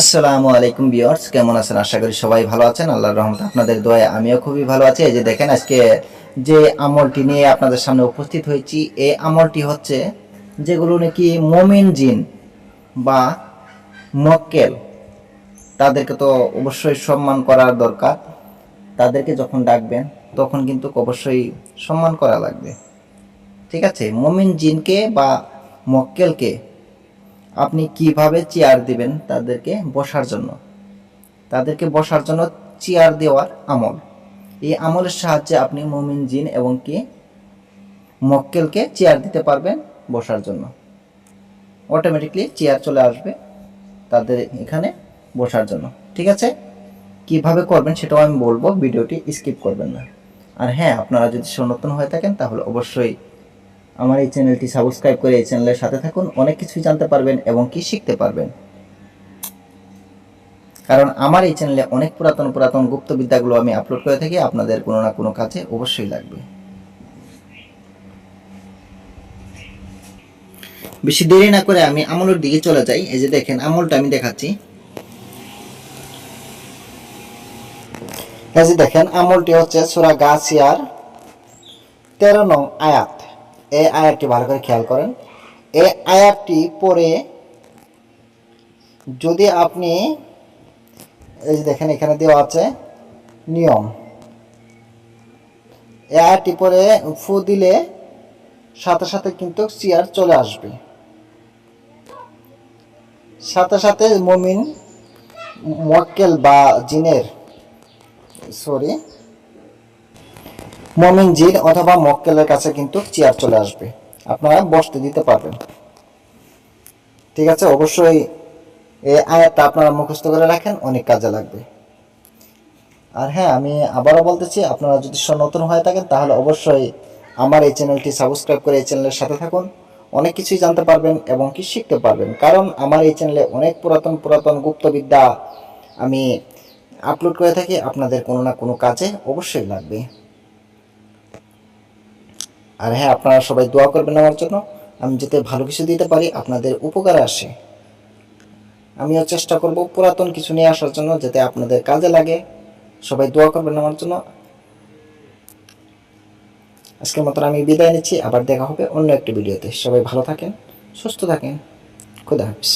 আসসালামু আলাইকুম বিয়ার্স কেমন আছেন? আশা করি সবাই ভালো আছেন। আল্লাহর রহমতে আপনাদের দোয়ায় আমিও খুবই ভালো আছি। এই যে দেখেন, আজকে যে আমলটি নিয়ে আপনাদের সামনে উপস্থিত হয়েছি, এই আমলটি হচ্ছে যেগুলো নাকি মোমিন জিন বা মক্কেল, তাদেরকে তো অবশ্যই সম্মান করার দরকার। তাদেরকে যখন ডাকবেন, তখন কিন্তু অবশ্যই সম্মান করা লাগবে। ঠিক আছে? মোমিন জিনকে বা মক্কেলকে আপনি কীভাবে চেয়ার দিবেন তাদেরকে বসার জন্য? তাদেরকে বসার জন্য চেয়ার দেওয়ার আমল। এই আমলের সাহায্যে আপনি মুমিন জিন এবং কি মক্কেলকে চেয়ার দিতে পারবেন বসার জন্য। অটোমেটিকলি চেয়ার চলে আসবে তাদের এখানে বসার জন্য। ঠিক আছে? কীভাবে করবেন সেটাও আমি বলব, ভিডিওটি স্কিপ করবেন না। আর হ্যাঁ আপনারা যদি সনাতন হয়ে থাকেন তাহলে অবশ্যই আমার এই চ্যানেলটি সাবস্ক্রাইব করে এই চ্যানেলের সাথে থাকুন, অনেক কিছুই জানতে পারবেন এবং কি শিখতে পারবেন। কারণ আমার এই চ্যানেলে অনেক পুরাতন পুরাতন গুপ্ত বিদ্যাগুলো আমি আপলোড করে থাকি, আপনাদের কোনো না কোনো কাজে অবশ্যই লাগবে। বেশি দেরি না করে আমি আমলের দিকে চলে যাই। এই যে দেখেন, আমলটা আমি দেখাচ্ছি। এই যে দেখেন, আমলটি হচ্ছে সুরা গাছিয়ার তেরো নং আয়াত। এই আয়াতটি ভালো করে খেয়াল করেন। এই আয়াতটি পড়ে যদি আপনি, এই যে দেখেন এখানে দেওয়া আছে নিয়ম। এই আয়াতটি পরে ফু দিলে সাথে সাথে কিন্তু চেয়ার চলে আসবে। সাথে সাথে মমিন মক্কেল বা জিনের, সরি মমিন জিন অথবা মক্কেলের কাছে কিন্তু চেয়ার চলে আসবে। আপনারা বসতে দিতে পারবেন। ঠিক আছে, অবশ্যই এই আয়াতটা আপনারা মুখস্থ করে রাখেন, অনেক কাজে লাগবে। আর হ্যাঁ আমি আবারও বলতেছি, আপনারা যদি নতুন হয়ে থাকেন, তাহলে অবশ্যই আমার এই চ্যানেলটি সাবস্ক্রাইব করে এই চ্যানেলের সাথে থাকুন। অনেক কিছুই জানতে পারবেন এবং কি শিখতে পারবেন। কারণ আমার এই চ্যানেলে অনেক পুরাতন পুরাতন গুপ্তবিদ্যা আমি আপলোড করে থাকি। আপনাদের কোনো না কোনো কাজে অবশ্যই লাগবে। আর হ্যাঁ আপনারা সবাই দোয়া করবেন আমার জন্য। আমি যাতে ভালো কিছু দিতে পারি, আপনাদের উপকারে আসে। আমিও চেষ্টা করব পুরাতন কিছু নিয়ে আসার জন্য, যাতে আপনাদের কাজে লাগে। সবাই দোয়া করবেন আমার জন্য। আজকের মতন আমি বিদায় নিচ্ছি। আবার দেখা হবে অন্য একটি ভিডিওতে। সবাই ভালো থাকেন, সুস্থ থাকেন। খুদা হাফিজ।